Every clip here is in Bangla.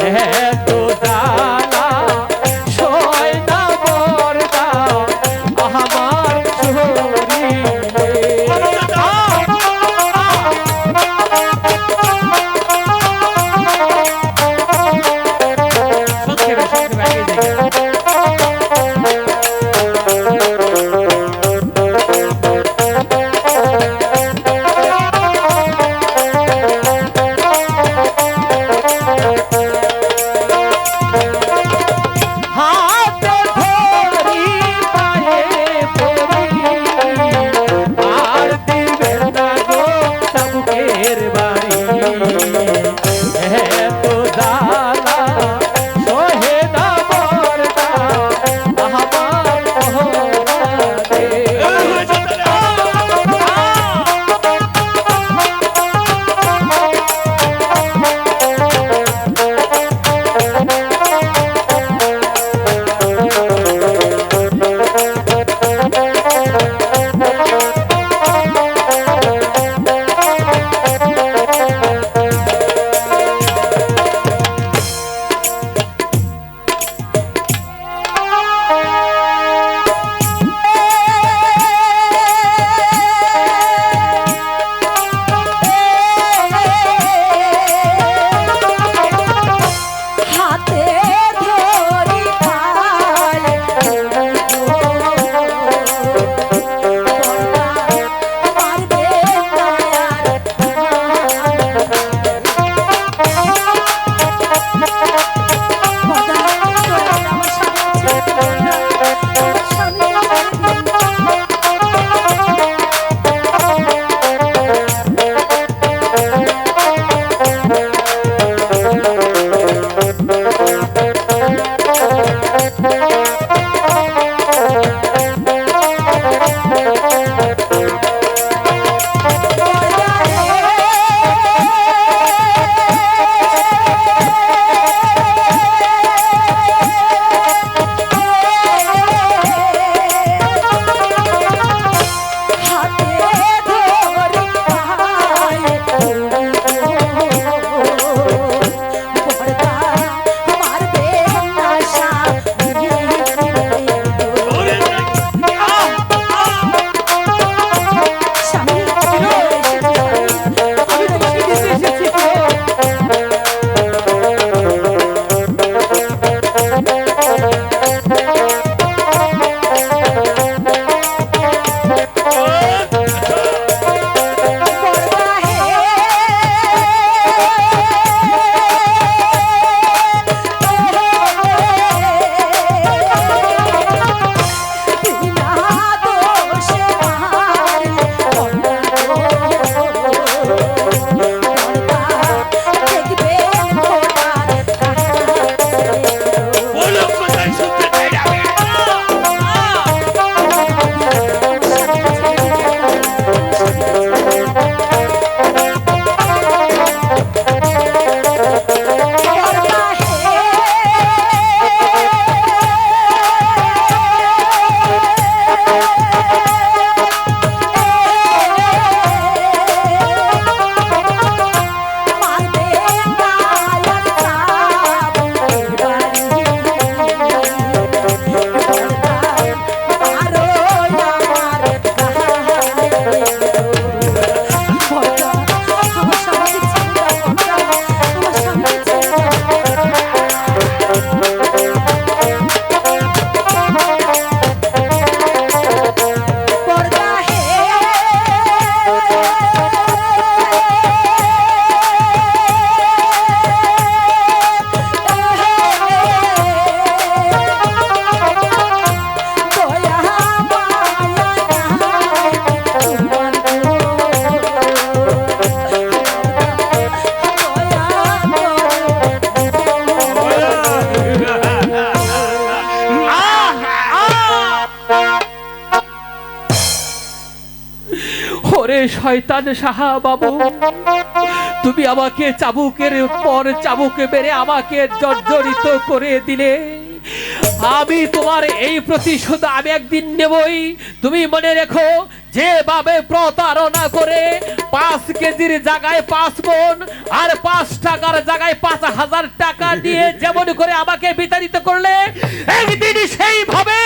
এত শয়তান সাহা বাবু। তুমি আমাকে চাবুকের পর চাবুকে মেরে আমাকে জর্জরিত করে দিলে। আমি তোমার এই প্রতিশোধ আমি একদিন নেবই। তুমি মনে রেখো, যেভাবে প্রতারণা করে পাঁচ কেজির জায়গায় পাঁচ মন আর পাঁচ টাকার জায়গায় পাঁচ হাজার টাকা দিয়ে যেমন করে আমাকে বিতাড়িত করলে, একদিন সেইভাবে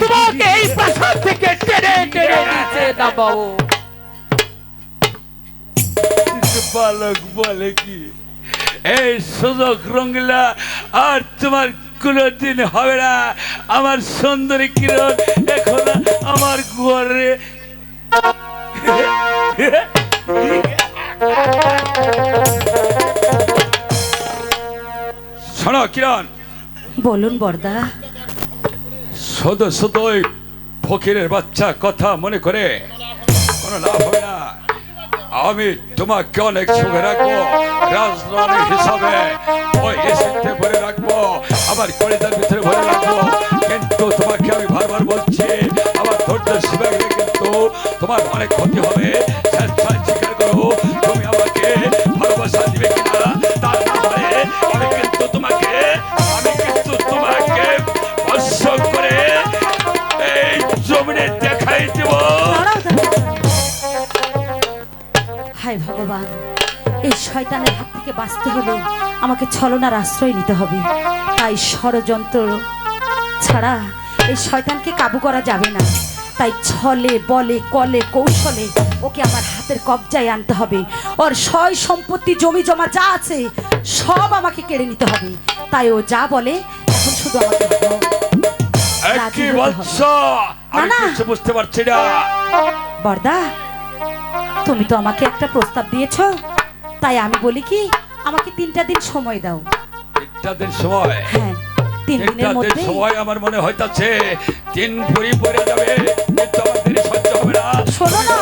তোমাকে এই প্রাসাদ থেকে টেনে টেনে নিচে নামাবো বালক বলে কি? এই সুযোগ রঙ্গিলা আর তোমার কোনোদিন হবে না। আমার সুন্দরী কিরণ এখন আমার ঘরে। শোনো কিরণ। বলুন বর্দা। শুধু ওই ফকিরের বাচ্চা কথা মনে করে কোনো লাভ হবে না। আমি তোমাকে অনেক সুখে রাখব, রাজধানী হিসাবে ওই এসিতে ভরে রাখব, আমার কলিতার ভিতরে ভরে রাখব। কিন্তু তোমাকে আমি বারবার বলছি, আমার ধৈর্য শিবে কিন্তু তোমার অনেক ক্ষতি হবে। হায় ভগবান এই শয়তানের হাত থেকে বাঁচতে হলে আমাকে ছলনার আশ্রয় নিতে হবে। তাই ষড়যন্ত্র ছাড়া এই শয়তানকে কাবু করা যাবে না। তাই ছলে বলে কলে কৌশলে ওকে আমার হাতের কবজায় আনতে হবে। ওর সয় সম্পত্তি জমি জমা যা আছে সব আমাকে কেড়ে নিতে হবে। তাই ও যা বলে এখন শুধু আমাকে বুঝতে পারছি না। বর্দা তুমি তো আমাকে একটা প্রস্তাব দিয়েছ। তাই আমি বলি কি আমাকে তিনটা দিন সময় দাও। তিনটা দিন সময়? হ্যাঁ তিন দিনের দিন মধ্যে সময় আমার মনে হইতাছে তিন পড়ে যাবে সহ্য হবে না। শোনো না।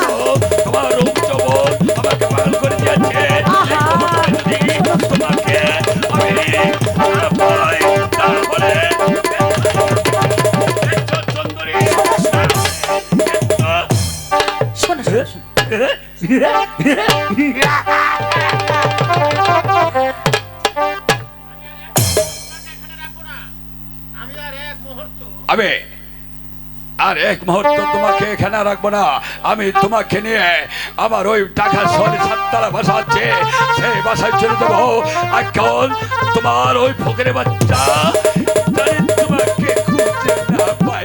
আমি আর এক মুহূর্ত তোমাকে এখানে রাখব না। আমি তোমাকে নিয়ে আমার ওই টাকা শহরে সাততলা বাসা আছে সেই বাসায় চলে যাব। এখন তোমার ওই ফকের বাচ্চা তোমাকে খুঁজে না পাই